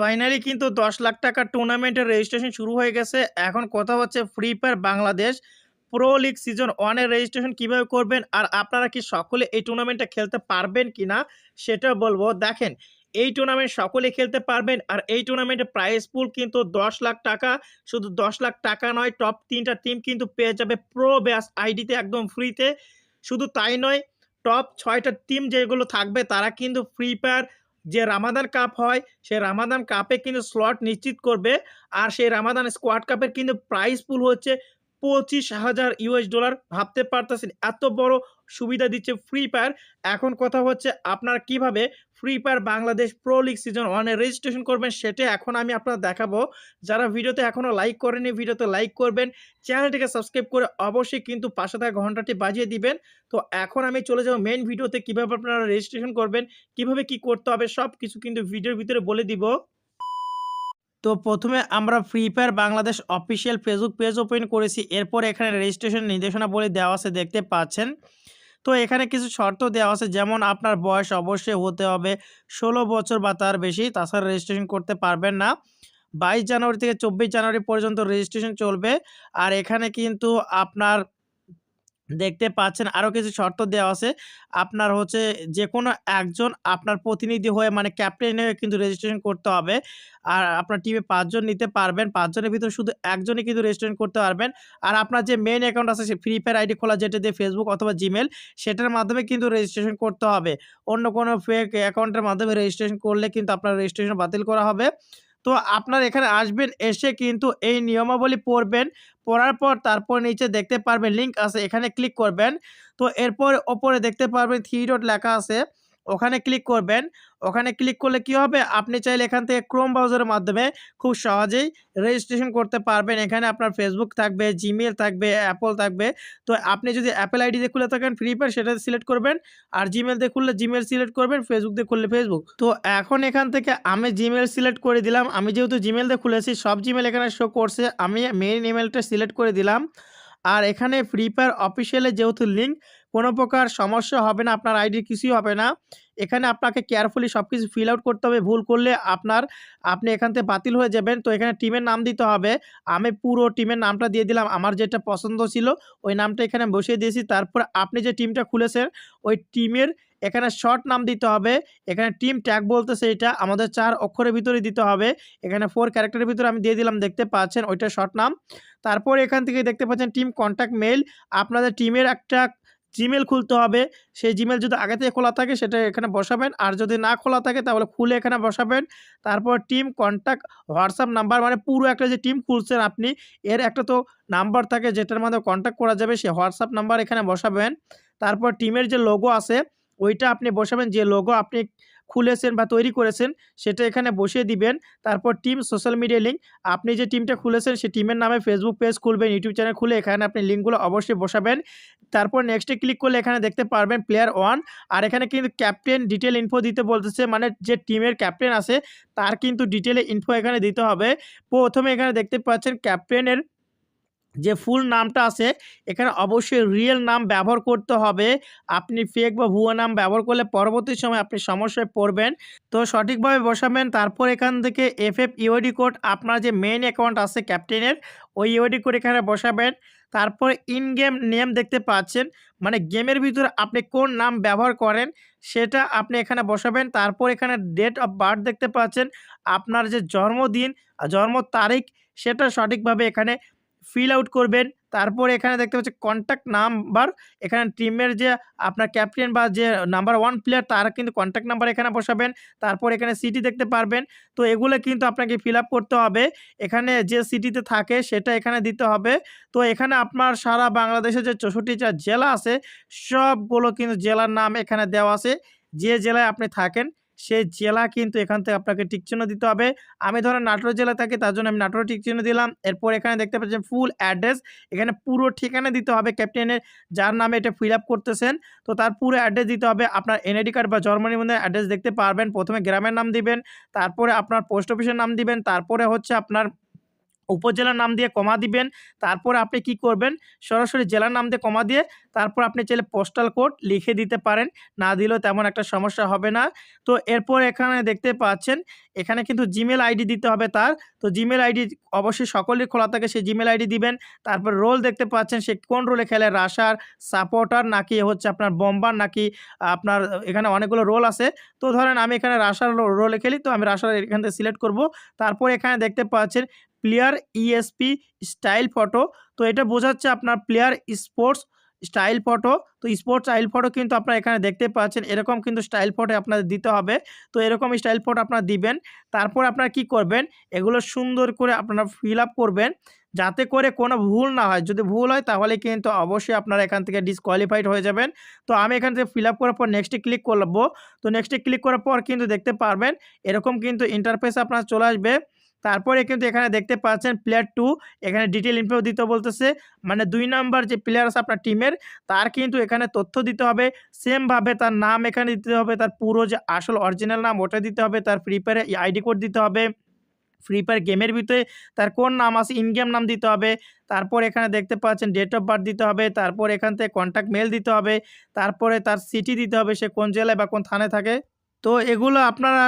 Finally কিন্তু দশ লাখ টাকার টুর্নামেন্টের রেজিস্ট্রেশন শুরু হয়ে গেছে। এখন কথা হচ্ছে free fire Bangladesh pro league season ওয়ানের রেজিস্ট্রেশন কীভাবে করবেন আর আপনারা কি সকলে এই টুর্নামেন্টটা খেলতে পারবেন কি না সেটা বলব। দেখেন, এই টুর্নামেন্ট সকলে খেলতে পারবেন আর এই টুর্নামেন্টের প্রাইস পুল কিন্তু দশ লাখ টাকা। শুধু দশ লাখ টাকা নয় টপ তিনটা টিম কিন্তু পেয়ে যাবে প্রো ব্যাস আইডিতে একদম ফ্রিতে শুধু তাই নয় টপ ছয়টা টিম যেগুলো থাকবে তারা কিন্তু ফ্রি ফায়ার যে রামাদান কাপ হয় সেই রামাদান কাপে কিন্তু স্লট নিশ্চিত করবে। আর সেই রামাদান স্কোয়াড কাপের কিন্তু প্রাইস পুল হচ্ছে পঁচিশ হাজার ইউএস ডলার ভাবতে পারতেছেন। এত বড় সুবিধা দিচ্ছে ফ্রি ফায়ার এখন কথা হচ্ছে আপনারা কীভাবে free fire Bangladesh pro league season ওয়ানে রেজিস্ট্রেশন করবেন সেটা এখন আমি আপনার দেখাবো। যারা ভিডিওতে এখনও লাইক করেনি ভিডিওতে লাইক করবেন। চ্যানেলটিকে সাবস্ক্রাইব করে অবশ্যই কিন্তু পাশে থাকা ঘন্টাটি বাজিয়ে দিবেন। তো এখন আমি চলে যাব মেন ভিডিওতে কীভাবে আপনারা রেজিস্ট্রেশন করবেন, কীভাবে কি করতে হবে সব কিছু কিন্তু ভিডিওর ভিতরে বলে দিব। তো প্রথমে আমরা free fire Bangladesh official Facebook page open করেছি। এরপর এখানে রেজিস্ট্রেশন নির্দেশনাবলী দেওয়া আছে, দেখতে পাচ্ছেন। তো এখানে কিছু শর্ত দেওয়া আছে, যেমন আপনার বয়স অবশ্যই হতে হবে, ষোলো বছর বা তার বেশি, তাছাড়া রেজিস্ট্রেশন করতে পারবেন না। বাইশ জানুয়ারি থেকে চব্বিশ জানুয়ারি পর্যন্ত রেজিস্ট্রেশন চলবে। আর এখানে কিন্তু আপনার দেখতে পাচ্ছেন আরও কিছু শর্ত দেওয়া আছে। আপনার হচ্ছে যে কোনো একজন আপনার প্রতিনিধি হয়ে মানে ক্যাপ্টেন হয়ে কিন্তু রেজিস্ট্রেশন করতে হবে। আর আপনার টিমে পাঁচজন নিতে পারবেন। পাঁচজনের ভিতরে শুধু একজনই কিন্তু রেজিস্ট্রেশন করতে পারবেন। আর আপনার যে মেন অ্যাকাউন্ট আছে সে ফ্রি ফায়ার আইডি খোলা যেটা দিয়ে ফেসবুক অথবা জিমেল সেটার মাধ্যমে কিন্তু রেজিস্ট্রেশন করতে হবে। অন্য কোনো ফেক অ্যাকাউন্টের মাধ্যমে রেজিস্ট্রেশন করলে কিন্তু আপনার রেজিস্ট্রেশন বাতিল করা হবে। তো আপনার এখানে আসবেন, এসে কিন্তু এই নিয়মাবলী পড়বেন। পড়ার পর তারপর নিচে দেখতে পারবেন লিঙ্ক আছে, এখানে ক্লিক করবেন। তো এরপর ওপরে দেখতে পারবেন থ্রি ডট লেখা আছে। ওখানে ক্লিক করবেন। ওখানে ক্লিক করলে কি হবে? আপনি চাইলে এখান থেকে ক্রোম ব্রাউজারের মাধ্যমে খুব সহজেই রেজিস্ট্রেশন করতে পারবেন। এখানে আপনার ফেসবুক থাকবে জিমেল থাকবে অ্যাপল থাকবে। তো আপনি যদি অ্যাপেল আইডি দিয়ে খুলে থাকেন ফ্রি ফায়ার সেটা সিলেক্ট করবেন। আর জিমেল দিয়ে খুললে জিমেল সিলেক্ট করবেন ফেসবুক দিয়ে খুললে ফেসবুক তো এখন এখান থেকে আমি জিমেল সিলেক্ট করে দিলাম। আমি যেহেতু জিমেল দিয়ে খুলেছি, সব জিমেল এখানে শো করছে। আমি মেইন ইমেলটা সিলেক্ট করে দিলাম। আর এখানে ফ্রি ফায়ার অফিসিয়ালের যেহেতু লিঙ্ক কোনো প্রকার সমস্যা হবে না, আপনার আইডির কিছুই হবে না। এখানে আপনাকে কেয়ারফুলি সব কিছু ফিল আউট করতে হবে, ভুল করলে আপনার, আপনি এখান থেকে বাতিল হয়ে যাবেন। তো এখানে টিমের নাম দিতে হবে। আমি পুরো টিমের নামটা দিয়ে দিলাম, আমার যেটা পছন্দ ছিল, ওই নামটা এখানে বসিয়ে দিয়েছি। তারপর আপনি যে টিমটা খুলেছেন, ওই টিমের এখানে শর্ট নাম দিতে হবে। এখানে টিম ট্যাগ বলতেছে এটা, আমাদের চার অক্ষরের ভিতরে দিতে হবে। এখানে ফোর ক্যারেক্টারের ভিতরে আমি দিয়ে দিলাম, দেখতে পাচ্ছেন ওইটা শর্ট নাম। তারপর এখান থেকে দেখতে পাচ্ছেন টিম কন্ট্যাক্ট মেল আপনাদের টিমের একটা জিমেল খুলতে হবে। সেই জিমেল যদি আগে থেকে খোলা থাকে সেটা এখানে বসাবেন। আর যদি না খোলা থাকে তাহলে খুলে এখানে বসাবেন। তারপর টিম কন্ট্যাক্ট হোয়াটসঅ্যাপ নাম্বার মানে পুরো একটা যে টিম খুলছেন আপনি, এর একটা তো নাম্বার থাকে যেটার মাধ্যমে কন্ট্যাক্ট করা যাবে, সেই হোয়াটসঅ্যাপ নাম্বার এখানে বসাবেন। তারপর টিমের যে লোগো আছে, ওইটা আপনি বসাবেন। যে লোগো আপনি খুলেছেন বা তৈরি করেছেন, সেটা এখানে বসিয়ে দিবেন। তারপর টিম, সোশ্যাল মিডিয়া লিঙ্ক আপনি যে টিমটা খুলেছেন, সেই টিমের নামে ফেসবুক পেজ খুলবেন ইউটিউব চ্যানেল খুলে এখানে আপনি লিঙ্কগুলো অবশ্যই বসাবেন। তারপর নেক্সটে ক্লিক করলে এখানে দেখতে পারবেন প্লেয়ার ওয়ান আর এখানে কিন্তু ক্যাপ্টেন ডিটেল ইনফো দিতে বলতেছে মানে যে টিমের ক্যাপ্টেন আছে, তার কিন্তু ডিটেলে ইনফো এখানে দিতে হবে। প্রথমে এখানে দেখতে পাচ্ছেন ক্যাপ্টেনের যে ফুল নামটা আছে, এখানে অবশ্যই রিয়েল নাম ব্যবহার করতে হবে। আপনি ফেক বা ভুয়া নাম ব্যবহার করলে পরবর্তী সময় আপনি সমস্যায় পড়বেন। তো সঠিকভাবে বসাবেন, তারপর এখান থেকে এফ এফ ইউডি কোড আপনার যে মেইন অ্যাকাউন্ট আছে ক্যাপ্টেনের ওই ইউডি কোড এখানে বসাবেন। তারপর ইন গেম নেম দেখতে পাচ্ছেন মানে গেমের ভিতরে আপনি কোন নাম ব্যবহার করেন, সেটা আপনি এখানে বসাবেন। তারপর এখানে ডেট অফ বার্থ দেখতে পাচ্ছেন, আপনার যে জন্মদিন, জন্ম তারিখ, সেটা সঠিকভাবে এখানে ফিল আউট করবেন। তারপর এখানে দেখতে পাচ্ছি কন্ট্যাক্ট নাম্বার এখানে টিমের যে আপনার ক্যাপ্টেন বা যে নাম্বার ওয়ান প্লেয়ার তার কিন্তু কন্ট্যাক্ট নাম্বার এখানে বসাবেন। তারপর এখানে সিটি দেখতে পারবেন। তো এগুলো কিন্তু আপনাকে ফিল করতে হবে। এখানে যে সিটিতে থাকে, সেটা এখানে দিতে হবে। তো এখানে আপনার সারা বাংলাদেশে যে চৌষট্টিটা জেলা আছে, সবগুলো কিন্তু জেলার নাম এখানে দেওয়া আছে। যে জেলায় আপনি থাকেন সেই জেলা কিন্তু এখান থেকে আপনাকে টিকচিহ্ন দিতে হবে। আমি ধরেন নাটোর জেলা থাকি, তার জন্য আমি নাটোর টিকচিহ্ন দিলাম। এরপর এখানে দেখতে পাচ্ছেন ফুল অ্যাড্রেস এখানে পুরো ঠিকানা দিতে হবে ক্যাপ্টেনের যার নামে এটা ফিল করতেছেন। তো তার পুরো অ্যাড্রেস দিতে হবে, আপনার এনআইডি কার্ড বা জন্ম নিবন্ধন অ্যাড্রেস দেখতে পারবেন। প্রথমে গ্রামের নাম দিবেন, তারপরে আপনার পোস্ট অফিসের নাম দিবেন, তারপরে হচ্ছে আপনার উপজেলার নাম দিয়ে কমা দিবেন, তারপর আপনি কি করবেন, সরাসরি জেলার নাম দিয়ে কমা দিয়ে তারপর আপনি চাইলে পোস্টাল কোড লিখে দিতে পারেন, না দিলেও তেমন একটা সমস্যা হবে না। তো এরপর এখানে দেখতে পাচ্ছেন, এখানে কিন্তু জিমেল আইডি দিতে হবে তার। তো জিমেল আইডি অবশ্যই সকলের খোলা থাকে, সেই জিমেল আইডি দিবেন। তারপর রোল দেখতে পাচ্ছেন, সে কোন রোলে খেলে রাশার সাপোর্টার নাকি হচ্ছে আপনার বম্বার নাকি আপনার এখানে অনেকগুলো রোল আছে। তো ধরেন আমি এখানে রাশার রোলে খেলি, তো আমি রাশার এখান থেকে সিলেক্ট করব। তারপর এখানে দেখতে পাচ্ছেন প্লেয়ার ইএসপি স্টাইল ফটো তো এটা বোঝাচ্ছে আপনার প্লেয়ার স্পোর্টস স্টাইল ফটো তো স্পোর্টস স্টাইল ফটো কিন্তু আপনারা এখানে দেখতে পাচ্ছেন। এরকম কিন্তু স্টাইল ফটো আপনাদের দিতে হবে। তো এরকম স্টাইল ফটো আপনারা দিবেন। তারপর আপনারা কি করবেন? এগুলো সুন্দর করে আপনারা ফিল করবেন। যাতে করে কোনো ভুল না হয়। যদি ভুল হয়, তাহলে কিন্তু অবশ্যই আপনারা এখান থেকে ডিসকোয়ালিফাইড হয়ে যাবেন। তো আমি এখান থেকে ফিল করার পর নেক্সটে ক্লিক করব। তো নেক্সটে ক্লিক করার পর কিন্তু দেখতে পারবেন, এরকম কিন্তু ইন্টারফেস আপনার চলে আসবে। তারপরে কিন্তু এখানে দেখতে পাচ্ছেন প্লেয়ার টু এখানে ডিটেল ইনফো দিতে বলতেছে। মানে দুই নাম্বার যে প্লেয়ার আছে আপনার টিমের তার কিন্তু এখানে তথ্য দিতে হবে। সেমভাবে তার নাম এখানে দিতে হবে, তার পুরো যে আসল অরিজিনাল নাম ওটা দিতে হবে, তার ফ্রি ফায়ারে আইডি কোড দিতে হবে ফ্রি ফায়ার গেমের ভিতরে তার কোন নাম আছে ইন গেম নাম দিতে হবে, তারপর এখানে দেখতে পাচ্ছেন ডেট অফ বার্থ দিতে হবে, তারপর এখান থেকে কন্ট্যাক্ট মেল দিতে হবে, তারপরে তার সিটি দিতে হবে, সে কোন জেলায় বা কোন থানায় থাকে। তো এগুলো আপনারা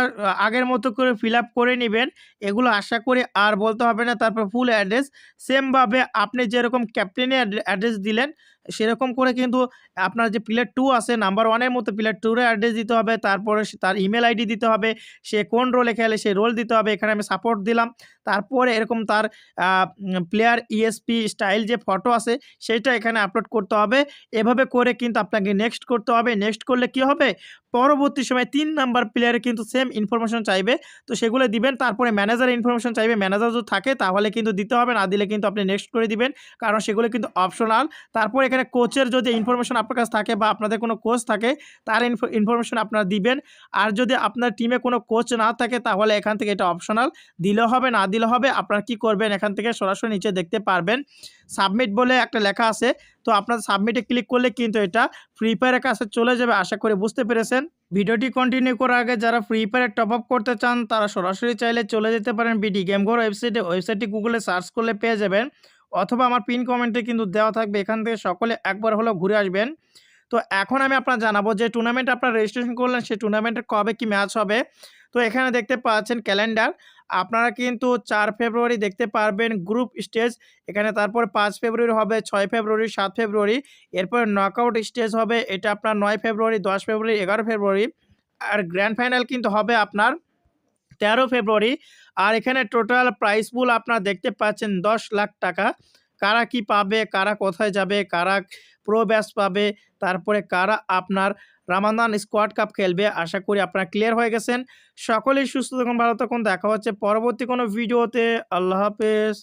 আগের মতো করে ফিল করে নেবেন। এগুলো আশা করি আর বলতে হবে না, তারপর ফুল অ্যাড্রেস সেমভাবে আপনি যেরকম ক্যাপ্টেনের অ্যাড্রেস দিলেন সেরকম করে কিন্তু আপনার যে প্লেয়ার টু আছে নাম্বার ওয়ানের মতো প্লেয়ার টুর অ্যাড্রেস দিতে হবে, তারপরে তার ইমেল আইডি দিতে হবে, সে কোন রোলে খেলে সে রোল দিতে হবে, এখানে আমি সাপোর্ট দিলাম। তারপরে এরকম তার প্লেয়ার ইএসপি স্টাইল যে ফটো আছে সেইটা এখানে আপলোড করতে হবে। এভাবে করে কিন্তু আপনাকে নেক্সট করতে হবে। নেক্সট করলে কি হবে? পরবর্তী সময় তিন নাম্বার প্লেয়ারে কিন্তু সেম ইনফরমেশন চাইবে। তো সেগুলো দিবেন, তারপরে ম্যানেজার ইনফরমেশন চাইবে। ম্যানেজার যদি থাকে, তাহলে কিন্তু দিতে হবে, না দিলে কিন্তু আপনি নেক্সট করে দিবেন। কারণ সেগুলো কিন্তু অপশনাল তারপর এখানে কোচের যদি ইনফরমেশন আপনার কাছে থাকে বা আপনাদের কোনো কোচ থাকে, তার ইনফরমেশন আপনারা দিবেন। আর যদি আপনার টিমে কোনো কোচ না থাকে, তাহলে এখান থেকে এটা অপশনাল দিলেও হবে, না দিলে হবে, আপনারা কি করবেন? এখান থেকে সরাসরি নিচে দেখতে পারবেন। সাবমিট বলে একটা লেখা আছে। তো আপনার সাবমিটে ক্লিক করলে কিন্তু এটা ফ্রি ফায়ারের কাছে চলে যাবে, আশা করি বুঝতে পেরেছেন। ভিডিওটি কন্টিনিউ করার আগে যারা ফ্রি ফায়ারে টপ আপ করতে চান, তারা সরাসরি চাইলে চলে যেতে পারেন বিডি গেম ঘর ওয়েবসাইটে ওয়েবসাইটটি গুগলে সার্চ করলে পেয়ে যাবেন। অথবা আমার পিন কমেন্টে কিন্তু দেওয়া থাকবে। এখান থেকে সকলে একবার হলেও ঘুরে আসবেন। তো এখন আমি আপনার জানাব যে টুর্নামেন্ট আপনার রেজিস্ট্রেশন করলেন, সেই টুর্নামেন্টে কবে কি ম্যাচ হবে? তো এখানে দেখতে পাচ্ছেন ক্যালেন্ডার আপনারা কিন্তু চার ফেব্রুয়ারি দেখতে পারবেন গ্রুপ স্টেজ এখানে তারপর পাঁচ ফেব্রুয়ারি হবে, ছয় ফেব্রুয়ারি সাত ফেব্রুয়ারি এরপর নকআউট স্টেজ হবে, এটা আপনার নয় ফেব্রুয়ারি দশ ফেব্রুয়ারি এগারো ফেব্রুয়ারি আর গ্র্যান্ড ফাইনাল কিন্তু হবে আপনার তেরো ফেব্রুয়ারি। আর এখানে টোটাল প্রাইস পুল আপনারা দেখতে পাচ্ছেন দশ লাখ টাকা। কারা কি পাবে, কারা কোথায় যাবে, কারা প্রো ব্যাস পাবে, তারপরে কারা আপনার রামাদান স্কোয়াড কাপ খেলবে, আশা করি আপনারা ক্লিয়ার হয়ে গেছেন। সকলেই সুস্থ থাকুন, ভালো থাকুন, দেখা হচ্ছে পরবর্তী কোনো ভিডিওতে। আল্লাহ হাফেজ।